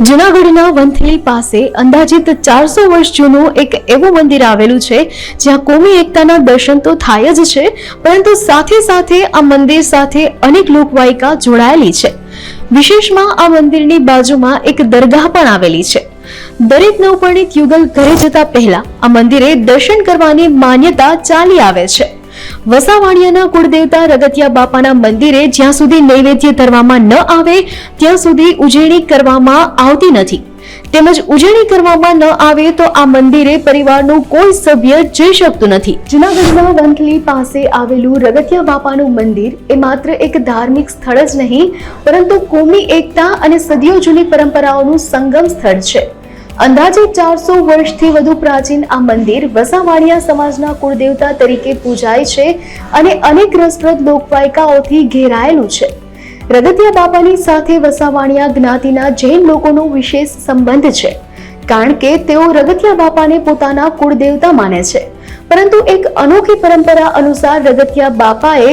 જૂનાગઢના વંથલી પાસે અંદાજિત ચારસો વર્ષ જૂનું એક એવું મંદિર આવેલું છે, જ્યાં કોમી એકતાના દર્શન તો થાય જ છે, પરંતુ સાથે સાથે આ મંદિર સાથે અનેક લોકવાયિકા જોડાયેલી છે. વિશેષમાં આ મંદિરની બાજુમાં એક દરગાહ પણ આવેલી છે. દરેક નવપરણિત યુગલ ઘરે જતા પહેલા આ મંદિરે દર્શન કરવાની માન્યતા ચાલી આવે છે. વસાવાણિયાના કુળદેવતા રગતિયા બાપાના મંદિરે જ્યાં સુધી નૈવેદ્ય ધરવામાં ન આવે, ત્યાં સુધી ઉજવણી કરવામાં આવતી નથી. તેમજ ઉજવણી કરવામાં ન આવે તો આ મંદિરે પરિવારનું કોઈ સભ્ય જઈ શકતું નથી. જૂનાગઢના વંથલી પાસે આવેલું રગતિયા બાપાનું મંદિર એ માત્ર એક ધાર્મિક સ્થળ જ નહીં, પરંતુ કોમી એકતા અને સદીઓ જૂની પરંપરાઓનું સંગમ સ્થળ છે. અંદાજે ચારસો વર્ષથી વધુ પ્રાચીન આ મંદિર વસાવાડિયા સમાજના કુળદેવતા તરીકે પૂજાય છે અને અનેક રસપ્રદ લોકવાયકાઓથી ઘેરાયેલું છે. રગતિયા બાપાની સાથે વસાવાણિયા જ્ઞાતિના જૈન લોકોનો વિશેષ સંબંધ છે. કારણ કે તેઓ રગતિયા બાપાને પોતાના કુળદેવતા માને છે. પરંતુ એક અનોખી પરંપરા અનુસાર રગતિયા બાપાએ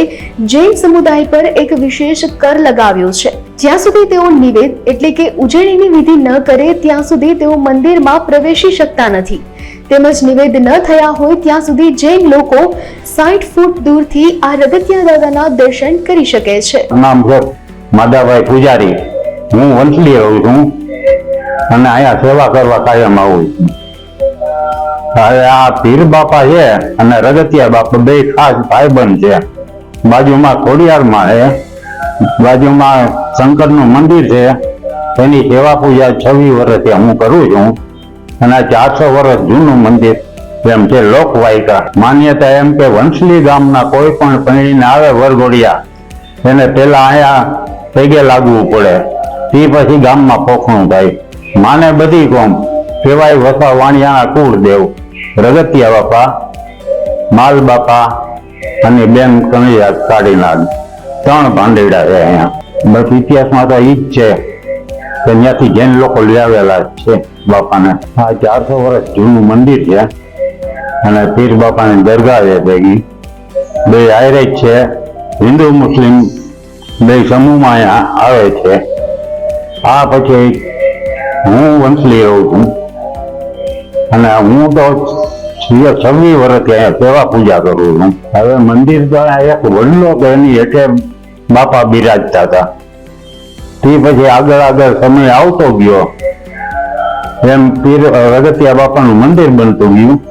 જૈન સમુદાય પર એક વિશેષ કર લગાવ્યો છે. જ્યાં સુધી તેઓ નિવેદ એટલે કે ઉજળીની વિધિ ન કરે ત્યાં સુધી તેઓ મંદિરમાં પ્રવેશી શકતા નથી. તેમજ નિવેદ ન થયા હોય ત્યાં સુધી જૈન લોકો સાઠ ફૂટ દૂરથી આ રગતિયા દાદાના દર્શન કરી શકે છે. નામ માધાભાઈ પૂજારી. હું વંથલી રહું છું. અને અહીંયા સેવા કરવા કાયમ આવું છું. હવે આ પીર બાપા છે અને રગતિયા બાપા બે ખાસ ભાઈબંધ છે. બાજુમાં ખોડિયારમાં છે. બાજુમાં શંકરનું મંદિર છે. એની સેવા પૂજા છવ્વીસ વર્ષથી હું કરું છું. અને ચારસો વર્ષ જૂનું મંદિર એમ છે લોકવાયકા. માન્યતા એમ કે વંશલી ગામના કોઈ પણ પૈણીને આવે વરઘોડિયા. એને પેલા અહીંયા પૈગે લાગવું પડે. તે પછી ગામમાં પોખણું થાય. માને બધી કોમ. કેવાય વસા વાણિયાના કુળ દેવ રગતિયા બાપા, માલ બાપા અને બેન કનૈયા કાળીનાથ ત્રણ ભાંડેડા છે અહીંયા. બસ ઇતિહાસમાં તો ઈ જ છે કે ત્યાંથી જૈન લોકો લઈ આવેલા છે બાપાને. આ ચારસો વર્ષ જૂનું મંદિર છે અને પીર બાપાની દરગાહ છે ભેગી. બે આયરે છે. હિન્દુ, મુસ્લિમ બે સમૂહમાં અહીંયા આવે છે. આ પછી હું વંશલી રહું છું. અને હું તો છ- છવ્વીસ વર્ષથી અહીંયા સેવા પૂજા કરું છું. હવે મંદિર તો એક વડલો તો એની હેઠે બાપા બિરાજતા હતા. તે પછી આગળ આગળ સમય આવતો ગયો. એમ પીર રગતિયા બાપાનું મંદિર બનતું ગયું.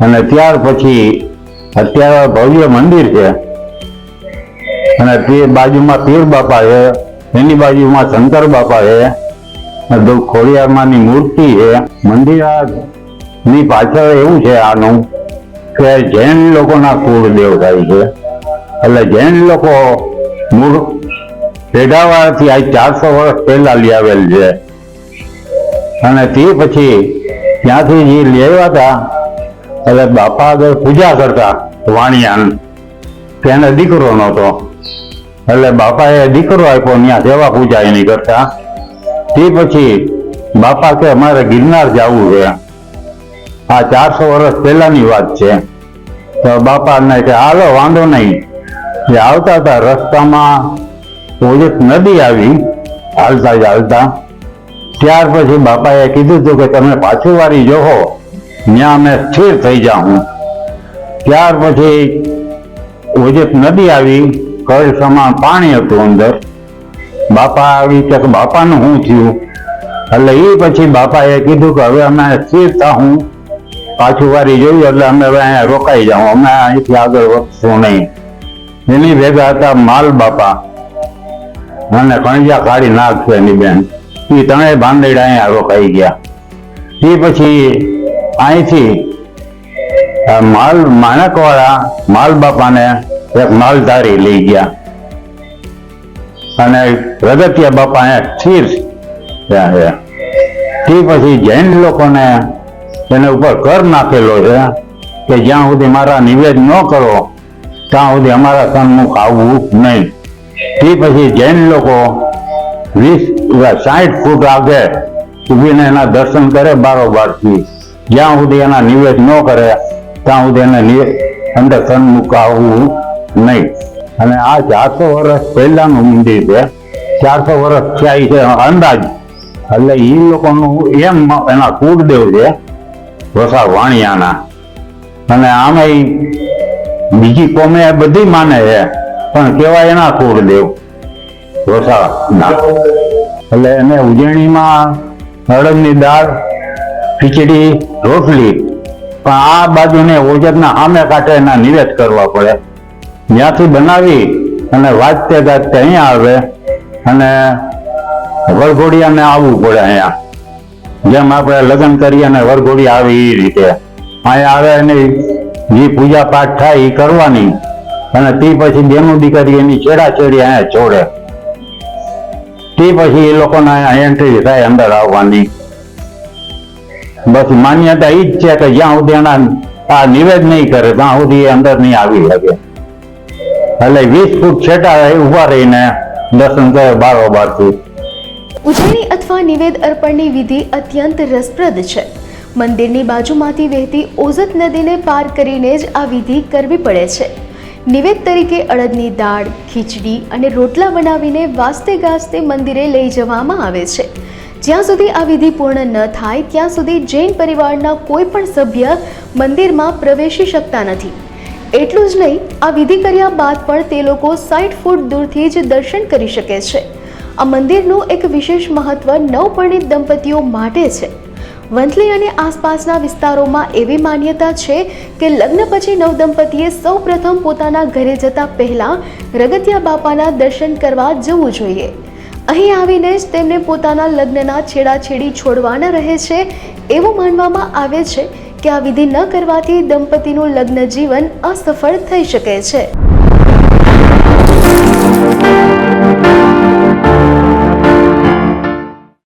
અને ત્યાર પછી અત્યારે ભવ્ય મંદિર છે. અને તે બાજુમાં પીર બાપા છે, એની બાજુમાં શંકર બાપા છે. ખોડિયારમાંની મૂર્તિ છે મંદિરની પાછળ એવું છે આનું કે જૈન લોકોના કુળદેવ થાય છે. એટલે જૈન લોકો મૂળ પેઢાવાળાથી આ ચારસો વર્ષ પહેલા લઈ આવેલ છે. અને તે પછી ત્યાંથી જે લેવા હતા, એટલે બાપા આગળ પૂજા કરતા વાણિયાન. તેને દીકરો નહોતો. એટલે બાપાએ દીકરો આપ્યો ત્યાં સેવા પૂજા એની કરતા. તે પછી બાપા કે અમારે ગિરનાર જવું છે. આ ચારસો વર્ષ પહેલાની વાત છે. તો બાપાને કે હાલો, વાંધો નહીં. એ આવતા હતા રસ્તામાં ઓજત નદી આવી, હાલતા જ હાલતા ત્યાર પછી બાપાએ કીધું હતું કે, તમે પાછું વારી જોહો ત્યાં અમે સ્થિર થઈ જાઉં ત્યાર પછી ઓજત નદી આવી કળ સમાન પાણી હતું અંદર. બાપા આવી કે બાપાનું શું થયું? એટલે એ પછી બાપાએ કીધું કે હવે અમે સ્થિર હું. પાછું વારી જોયું એટલે અમે હવે અહીંયા રોકાઈ જાઉં. અમે અહીંથી આગળ વધશું નહીં. એની ભેગા હતા માલ બાપા અને કણજા કાઢી નાખશે એની બેન. એ ત્રણેય ભાંડેડા અહીંયા રોકાઈ ગયા. એ પછી અહીંથી માલ, માણકવાળા માલ બાપાને એક માલધારી લઈ ગયા. અને રગતિયા બાપા અહીંયા સ્થિર ત્યાં છે. તે પછી જૈન લોકોને એના ઉપર કર નાખેલો છે કે જ્યાં સુધી મારા નિવેદ ન કરો, ત્યાં સુધી અમારા સન્મુખ આવવું નહીં. તે પછી જૈન લોકો વીસ સાઠ ફૂટ આગળ ઊભીને એના દર્શન કરે બારોબારથી. જ્યાં સુધી એના નિવેદ ન કરે, ત્યાં સુધી એને અંદર સન્મુખ આવવું નહીં. અને આ ચારસો વર્ષ પહેલાનું મંદિર છે. ચારસો વર્ષ થયા છે અંદાજ. એટલે એ લોકોનું એમ એના કુળદેવ છે વસા વાણિયાના અને આમાં બીજી કોમે બધી માને છે, પણ કેવાય એના કુળદેવ વસાના એટલે એને ઉજવણીમાં અડદની દાળ, ખીચડી, રોટલી. પણ આ બાજુને ઓજરના સામે કાંઠે એના નિવેદ કરવા પડે. ત્યાંથી બનાવી અને વાંચતે ગાજતે અહીંયા આવે અને વરઘોડિયાને આવવું પડે અહીંયા. જેમ આપણે લગ્ન કરીએ અને વરઘોડી આવી એ રીતે. અહીંયા આવે અને જે પૂજા પાઠ થાય એ કરવાની. અને તે પછી બેનું દીકરી એની છેડાછેડી અહીંયા છોડે તે પછી એ લોકોને અહીંયા એન્ટ્રી થાય અંદર આવવાની. બસ માન્યતા એ જ છે કે જ્યાં સુધી એના આ નિવેદ નહીં કરે, ત્યાં સુધી એ અંદર નહીં આવી શકે. એટલે વીસ ફૂટ છેટા ઊભા રહીને દર્શન કરે બારોબારથી. ઉજવણી અથવા નિવેદ અર્પણની વિધિ અત્યંત રસપ્રદ છે. મંદિરની બાજુમાંથી વહેતી ઓઝત નદીને પાર કરીને જ આ વિધિ કરવી પડે છે. નિવેદ તરીકે અડદની દાળ, ખીચડી અને રોટલા બનાવીને વાસ્તે ગાસ્તે મંદિરે લઈ જવામાં આવે છે. જ્યાં સુધી આ વિધિ પૂર્ણ ન થાય, ત્યાં સુધી જૈન પરિવારના કોઈ પણ સભ્ય મંદિરમાં પ્રવેશી શકતા નથી. એટલું જ નહીં, આ વિધિ કર્યા બાદ પણ તે લોકો સાઠ ફૂટ દૂરથી જ દર્શન કરી શકે છે. આ મંદિરનું એક વિશેષ મહત્વ નવપરિણીત દંપતીઓ માટે છે. વંથલી અને આસપાસના વિસ્તારોમાં એવી માન્યતા છે કે લગ્ન પછી નવદંપતીએ સૌ પ્રથમ પોતાના ઘરે જતા પહેલા રગતિયા બાપાના દર્શન કરવા જવું જોઈએ. અહીં આવીને જ તેમને પોતાના લગ્નના છેડાછેડી છોડવાના રહે છે, એવું માનવામાં આવે છે કે આ વિધિ ન કરવાથી દંપતીનું લગ્ન જીવન અસફળ થઈ શકે છે.